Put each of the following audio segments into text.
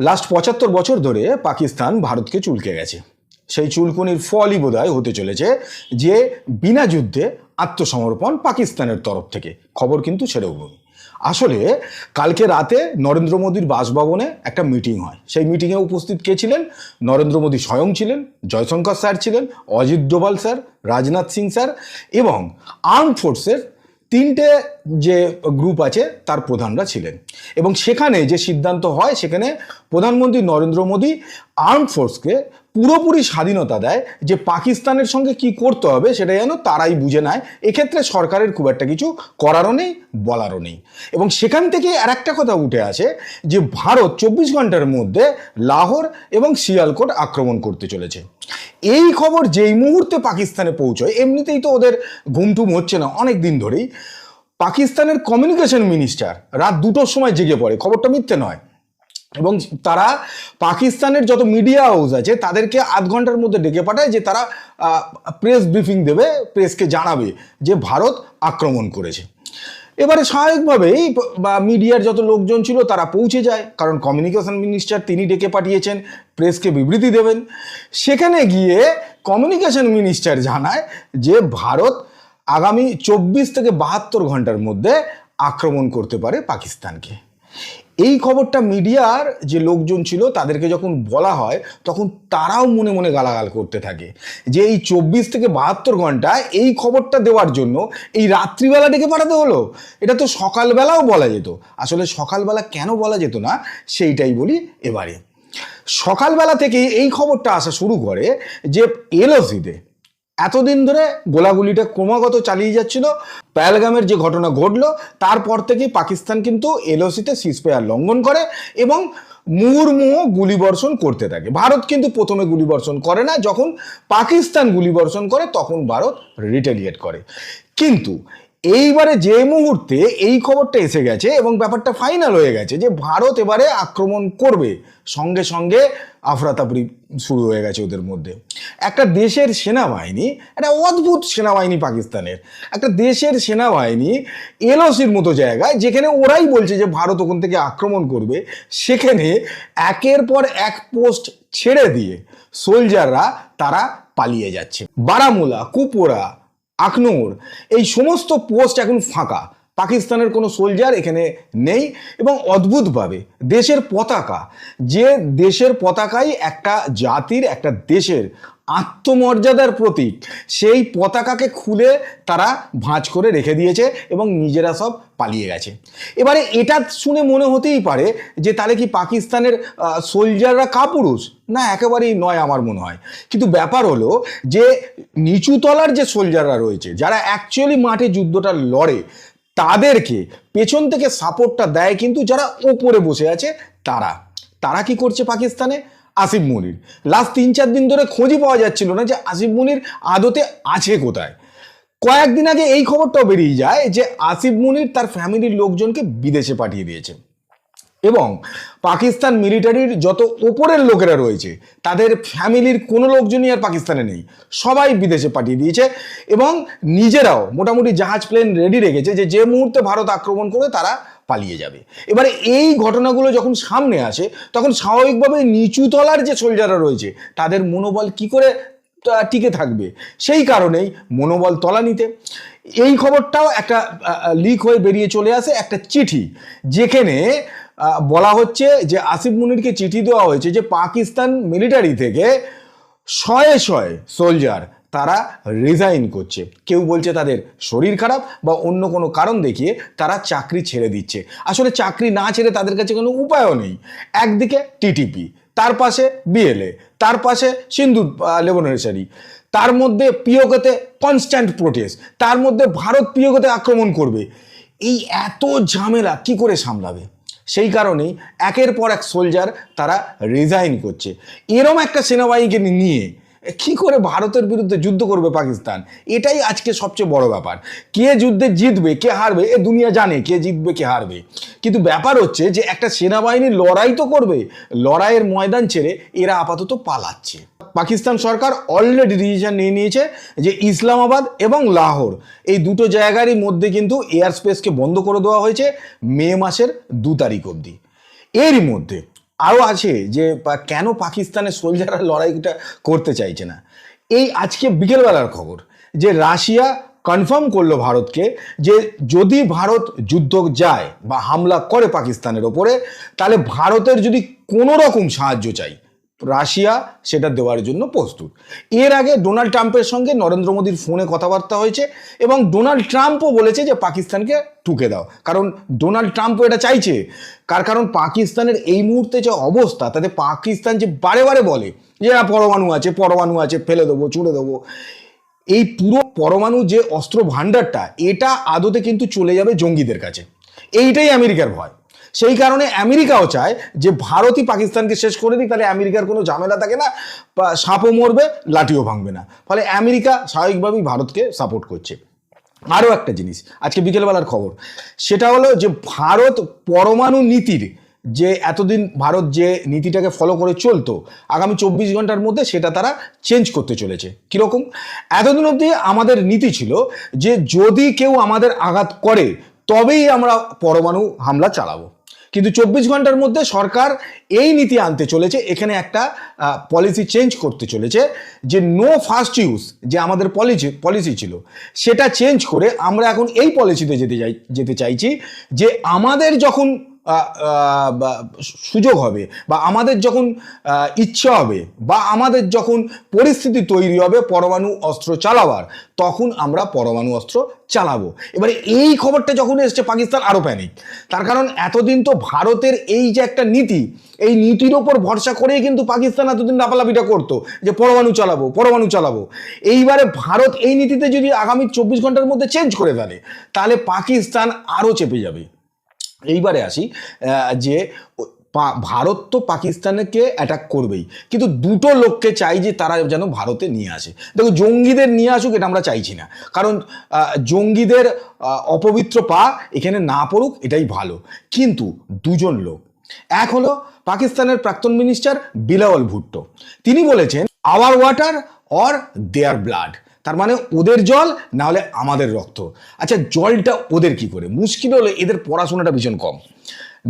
Last পঁচাত্তর বছর ধরে পাকিস্তান ভারতকে চুলকে গেছে। সেই চুলকুনির ফলই বোধহয় হতে চলেছে যে বিনা যুদ্ধে আত্মসমর্পণ পাকিস্তানের তরফ থেকে। খবর কিন্তু ছেড়েও বলি আসলে কালকে রাতে নরেন্দ্র মোদীর বাসভবনে একটা মিটিং হয়। সেই মিটিংয়ে উপস্থিত কে ছিলেন? নরেন্দ্র মোদী স্বয়ং ছিলেন, জয়শঙ্কর স্যার ছিলেন, অজিত ডোভাল স্যার, রাজনাথ সিং স্যার এবং আর্ম ফোর্সের তিনটে যে গ্রুপ আছে, তার প্রধানরা ছিলেন। এবং সেখানে যে সিদ্ধান্ত হয়, সেখানে প্রধানমন্ত্রী নরেন্দ্র মোদী আর্ম ফোর্সকে পুরোপুরি স্বাধীনতা দেয় যে পাকিস্তানের সঙ্গে কি করতে হবে সেটা যেন তারাই বুঝে নেয়। এক্ষেত্রে সরকারের খুব একটা কিছু করারও নেই, বলারও নেই। এবং সেখান থেকে আর একটা কথা উঠে আসে যে ভারত চব্বিশ ঘণ্টার মধ্যে লাহোর এবং শিয়ালকোট আক্রমণ করতে চলেছে। এই খবর যেই মুহূর্তে পাকিস্তানে পৌঁছয়, এমনিতেই তো ওদের ঘুমটুম হচ্ছে না অনেক দিন ধরেই। পাকিস্তানের কমিউনিকেশন মিনিস্টার রাত দুটোর সময় জেগে পড়ে, খবরটা মিথ্যে নয়। এবং তারা পাকিস্তানের যত মিডিয়া হাউস আছে, তাদেরকে আধ ঘণ্টার মধ্যে ডেকে পাঠায় যে তারা প্রেস ব্রিফিং দেবে প্রেসকে জানাবে যে ভারত আক্রমণ করেছে। এবারে স্বাভাবিকভাবেই বা মিডিয়ার যত লোকজন ছিল তারা পৌঁছে যায়, কারণ কমিউনিকেশন মিনিস্টার তিনি ডেকে পাঠিয়েছেন প্রেসকে বিবৃতি দেবেন। সেখানে গিয়ে কমিউনিকেশন মিনিস্টার জানায় যে ভারত আগামী চব্বিশ থেকে বাহাত্তর ঘণ্টার মধ্যে আক্রমণ করতে পারে পাকিস্তানকে। এই খবরটা মিডিয়ার যে লোকজন ছিল তাদেরকে যখন বলা হয়, তখন তারাও মনে মনে গালাগাল করতে থাকে। যে এই চব্বিশ থেকে বাহাত্তর ঘণ্টা এই খবরটা দেওয়ার জন্য এই রাত্রিবেলা ডেকে পাঠাতে হলো। এটা তো সকালবেলাও বলা যেত। আসলে সকালবেলা কেন বলা যেত না, সেইটাই বলি এবারে। সকালবেলা থেকেই এই খবরটা আসা শুরু করে যে এলওসিতে এতদিন ধরে গোলাগুলিটা ক্রমাগত চালিয়ে যাচ্ছিল। প্যালগামের যে ঘটনা ঘটল, তারপর থেকেই পাকিস্তান কিন্তু এলওসিতে সিজফায়ার লঙ্ঘন করে এবং মুহুর্মুহ গুলিবর্ষণ করতে থাকে। ভারত কিন্তু প্রথমে গুলিবর্ষণ করে না, যখন পাকিস্তান গুলিবর্ষণ করে, তখন ভারত রিটেলিয়েট করে। কিন্তু এইবারে যে মুহূর্তে এই খবরটা এসে গেছে এবং ব্যাপারটা ফাইনাল হয়ে গেছে যে ভারত এবারে আক্রমণ করবে, সঙ্গে সঙ্গে আফরাতাফরি শুরু হয়ে গেছে ওদের মধ্যে। একটা দেশের সেনাবাহিনী, একটা অদ্ভুত সেনাবাহিনী পাকিস্তানের, একটা দেশের সেনাবাহিনী এলওসির মতো জায়গায় যেখানে ওরাই বলছে যে ভারত ওখান থেকে আক্রমণ করবে, সেখানে একের পর এক পোস্ট ছেড়ে দিয়ে সোলজাররা তারা পালিয়ে যাচ্ছে। বারামুলা, কুপোরা আখনোর এই সমস্ত পোস্ট এখন ফাঁকা। পাকিস্তানের কোনো সোলজার এখানে নেই এবং অদ্ভুতভাবে দেশের পতাকা। যে দেশের পতাকাই একটা জাতির, একটা দেশের আত্মমর্যাদার প্রতীক। সেই পতাকাকে খুলে তারা ভাঁজ করে রেখে দিয়েছে এবং নিজেরা সব পালিয়ে গেছে। এবারে এটা শুনে মনে হতেই পারে যে তাহলে কি পাকিস্তানের সোলজাররা কাপুরুষ? না, একেবারেই নয় আমার মনে হয়। কিন্তু ব্যাপার হলো যে নিচুতলার যে সোলজাররা রয়েছে, যারা অ্যাকচুয়ালি মাঠে যুদ্ধটা লড়ে, তাদেরকে পেছন থেকে সাপোর্টটা দেয় কিন্তু যারা ওপরে বসে আছে, তারা। তারা কি করছে পাকিস্তানে? আসিফ মনির। লাস্ট তিন চার দিন ধরে খোঁজই পাওয়া যাচ্ছিল না যে আসিফ মনির আদতে আছে কোথায়। কয়েকদিন আগে এই খবরটাও বেরিয়ে যায় যে আসিফ মুনির তার ফ্যামিলির লোকজনকে বিদেশে পাঠিয়ে দিয়েছে। এবং পাকিস্তান মিলিটারির যত ওপরের লোকেরা রয়েছে, তাদের ফ্যামিলির কোনো লোকজনই আর পাকিস্তানে নেই। সবাই বিদেশে পাঠিয়ে দিয়েছে এবং নিজেরাও মোটামুটি জাহাজ প্লেন রেডি রেখেছে যে যে মুহূর্তে ভারত আক্রমণ করে তারা পালিয়ে যাবে। এবারে এই ঘটনাগুলো যখন সামনে আসে, তখন স্বাভাবিকভাবে নিচুতলার যে সোলজাররা রয়েছে, তাদের মনোবল কি করে টিকে থাকবে? সেই কারণেই মনোবল তলানিতে এই খবরটাও একটা লিক হয়ে বেরিয়ে চলে আসে একটা চিঠি, যেখানে বলা হচ্ছে যে আসিফ মুনিরকে চিঠি দেওয়া হয়েছে যে পাকিস্তান মিলিটারি থেকে শয়ে শয়ে সোলজার তারা রিজাইন করছে। কেউ বলছে তাদের শরীর খারাপ বা অন্য কোনো কারণ দেখিয়ে তারা চাকরি ছেড়ে দিচ্ছে। আসলে চাকরি না ছেড়ে তাদের কাছে কোনো উপায়ও নেই। একদিকে টিটিপি তার পাশে বিএলএ তার পাশে সিন্ধু লেবনারি তার মধ্যে পিওকেতে কনস্ট্যান্ট প্রোটেস্ট তার মধ্যে ভারত পিওকেতে আক্রমণ করবে। এই এত ঝামেলা কি করে সামলাবে? সেই কারণেই একের পর এক সোলজার তারা রিজাইন করছে। এরম একটা সেনাবাহিনীকে নিয়ে কি করে ভারতের বিরুদ্ধে যুদ্ধ করবে পাকিস্তান? এটাই আজকে সবচেয়ে বড় ব্যাপার। কে যুদ্ধে জিতবে, কে হারবে, এ দুনিয়া জানে কে জিতবে, কে হারবে। কিন্তু ব্যাপার হচ্ছে যে একটা সেনাবাহিনী লড়াই তো করবে, লড়াইয়ের ময়দান ছেড়ে এরা আপাতত পালাচ্ছে। পাকিস্তান সরকার অলরেডি ডিসিশন নিয়ে নিয়েছে যে ইসলামাবাদ এবং লাহোর, এই দুটো জায়গারই মধ্যে কিন্তু এয়ার স্পেসকে বন্ধ করে দেওয়া হয়েছে মে মাসের দু তারিখ অবধি। এরই মধ্যে আরও আছে যে কেন পাকিস্তানের সোলজাররা লড়াইটা করতে চাইছে না? এই আজকে বিকেলবেলার খবর, যে রাশিয়া কনফার্ম করল ভারতকে যে যদি ভারত যুদ্ধ যায় বা হামলা করে পাকিস্তানের ওপরে, তাহলে ভারতের যদি কোনো রকম সাহায্য চাই রাশিয়া সেটা দেওয়ার জন্য প্রস্তুত। এর আগে ডোনাল্ড ট্রাম্পের সঙ্গে নরেন্দ্র মোদীর ফোনে কথাবার্তা হয়েছে এবং ডোনাল্ড ট্রাম্পও বলেছে যে পাকিস্তানকে ঠুকে দাও। কারণ ডোনাল্ড ট্রাম্পও এটা চাইছে। কার কারণ? পাকিস্তানের এই মুহূর্তে যে অবস্থা, তাতে পাকিস্তান যে বারে বারে বলে যে না পরমাণু আছে পরমাণু আছে, ফেলে দেবো, ছুড়ে দেবো। এই পুরো পরমাণু যে অস্ত্র ভাণ্ডারটা এটা আদতে কিন্তু চলে যাবে জঙ্গিদের কাছে। এইটাই আমেরিকার ভয়। সেই কারণে আমেরিকাও চায় যে ভারতই পাকিস্তানকে শেষ করে দিক, তাহলে আমেরিকার কোনো ঝামেলা থাকে না সাপও মরবে, লাঠিও ভাঙবে না। ফলে আমেরিকা স্বাভাবিকভাবেই ভারতকে সাপোর্ট করছে। আরও একটা জিনিস, আজকে বিকেলবেলার খবর, সেটা হলো যে ভারত পরমাণু নীতির যে এতদিন ভারত যে নীতিটাকে ফলো করে চলতো, আগামী চব্বিশ ঘণ্টার মধ্যে সেটা তারা চেঞ্জ করতে চলেছে। কীরকম? এতদিন অবধি আমাদের নীতি ছিল যে যদি কেউ আমাদের আঘাত করে, তবেই আমরা পরমাণু হামলা চালাবো। কিন্তু চব্বিশ ঘণ্টার মধ্যে সরকার এই নীতি আনতে চলেছে। এখানে একটা পলিসি চেঞ্জ করতে চলেছে যে নো ফার্স্ট ইউজ যে আমাদের পলিসি পলিসি ছিল, সেটা চেঞ্জ করে আমরা এখন এই পলিসিতে যেতে চাই যেতে চাইছি যে আমাদের যখন সুযোগ হবে বা আমাদের যখন ইচ্ছা হবে বা আমাদের যখন পরিস্থিতি তৈরি হবে পরমাণু অস্ত্র চালাবার, তখন আমরা পরমাণু অস্ত্র চালাবো। এবারে এই খবরটা যখন এসছে, পাকিস্তান আরও প্যানিক তার কারণ এতদিন তো ভারতের এই যে একটা নীতি, এই নীতির ওপর ভরসা করেই কিন্তু পাকিস্তান এতদিন লাপালাপিটা করতো, যে পরমাণু চালাবো পরমাণু চালাবো। এইবারে ভারত এই নীতিতে যদি আগামী চব্বিশ ঘণ্টার মধ্যে চেঞ্জ করে ফেলে, তাহলে পাকিস্তান আরও চেপে যাবে। এইবারে আসি যে ভারত তো পাকিস্তানকে অ্যাটাক করবেই। কিন্তু দুটো লোককে চাই যে তারা যেন ভারতে নিয়ে আসে। দেখো, জঙ্গিদের নিয়ে আসুক, এটা আমরা চাইছি না। কারণ জঙ্গিদের অপবিত্র পা এখানে না পড়ুক, এটাই ভালো। কিন্তু দুজন লোক, এক হলো পাকিস্তানের প্রাক্তন মিনিস্টার বিলাওয়াল ভুট্টো। তিনি বলেছেন our water or their blood তার মানে ওদের জল, না হলে আমাদের রক্ত। আচ্ছা জলটা ওদের কি করে? মুশকিল হলো এদের পড়াশোনাটা ভীষণ কম।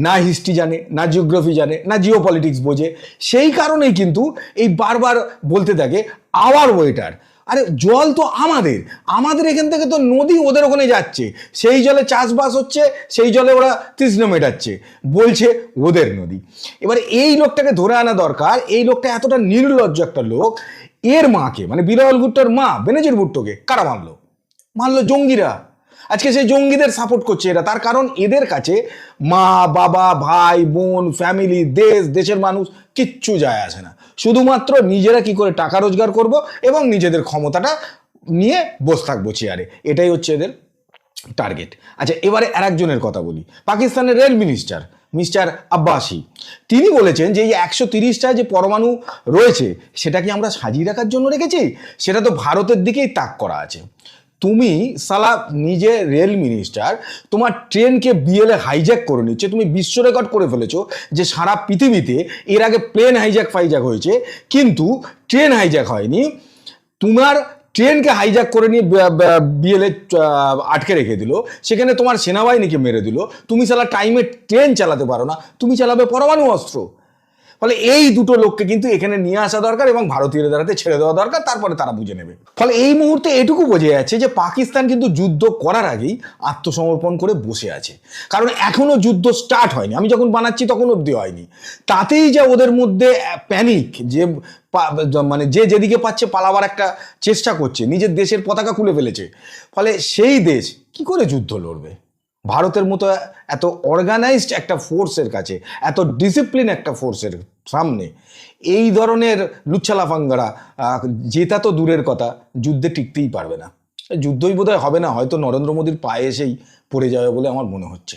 না হিস্ট্রি জানে, না জিওগ্রাফি জানে, না জিও পলিটিক্স বোঝে। সেই কারণেই কিন্তু এই বারবার বলতে থাকে আওয়ার ওয়েটার আরে, জল তো আমাদের। আমাদের এখান থেকে তো নদী ওদের ওখানে যাচ্ছে। সেই জলে চাষবাস হচ্ছে, সেই জলে ওরা তৃষ্ণ মেটাচ্ছে। বলছে ওদের নদী। এবার এই লোকটাকে ধরে আনা দরকার, এই লোকটা এতটা নির্লজ্জ একটা লোক এর মাকে মানে বিরল ভুট্টোর মা, বেনেজির ভুট্টোকে কারা মারলো? মারলো জঙ্গিরা। আজকে সেই জঙ্গিদের সাপোর্ট করছে এরা। তার কারণ এদের কাছে মা, বাবা, ভাই, বোন ফ্যামিলি দেশ, দেশের মানুষ কিচ্ছু যায় আসে না। শুধুমাত্র নিজেরা কি করে টাকা রোজগার করব এবং নিজেদের ক্ষমতাটা নিয়ে বসে থাকব চেয়ারে এটাই হচ্ছে এদের টার্গেট আচ্ছা এবারে আরেকজনের কথা বলি। পাকিস্তানের রেল মিনিস্টার মিস্টার আব্বাসি। তিনি বলেছেন যে এই একশো তিরিশটা যে পরমাণু রয়েছে সেটা কি আমরা সাজিয়ে রাখার জন্য রেখেছি, সেটা তো ভারতের দিকেই তাক করা আছে। তুমি সালা নিজে রেল মিনিস্টার, তোমার ট্রেনকে বিএলএ হাইজ্যাক করে নিচ্ছে, তুমি বিশ্ব রেকর্ড করে ফেলেছো যে সারা পৃথিবীতে এর আগে প্লেন হাইজ্যাক ফাইজ্যাক হয়েছে, কিন্তু ট্রেন হাইজ্যাক হয়নি। তোমার ট্রেনকে হাইজ্যাক করে নিয়ে বিএলএ আটকে রেখে দিল। সেখানে তোমার সেনাবাহিনীকে মেরে দিল। তুমি সালা টাইমে ট্রেন চালাতে পারো না। তুমি চালাবে পরমাণু অস্ত্র। ফলে এই দুটো লোককে কিন্তু এখানে নিয়ে আসা দরকার এবং ভারতীয়দের হাতে ছেড়ে দেওয়া দরকার। তারপরে তারা বুঝে নেবে। ফলে এই মুহূর্তে এটুকু বোঝা যাচ্ছে যে পাকিস্তান কিন্তু যুদ্ধ করার আগেই আত্মসমর্পণ করে বসে আছে। কারণ এখনও যুদ্ধ স্টার্ট হয়নি। আমি যখন বানাচ্ছি তখন অবধি হয়নি। তাতেই যে ওদের মধ্যে প্যানিক যে মানে যে যেদিকে পাচ্ছে পালাবার একটা চেষ্টা করছে, নিজের দেশের পতাকা খুলে ফেলেছে। ফলে সেই দেশ কি করে যুদ্ধ লড়বে? ভারতের মতো এত অর্গানাইজড একটা ফোর্সের কাছে, এত ডিসিপ্লিন একটা ফোর্সের সামনে, এই ধরনের লুচ্ছালাফাঙ্গারা জেতা তো দূরের কথা, যুদ্ধে টিকতেই পারবে না। যুদ্ধই বোধহয় হবে না, হয়তো নরেন্দ্র মোদীর পায়ে এসেই পড়ে যাবে বলে আমার মনে হচ্ছে।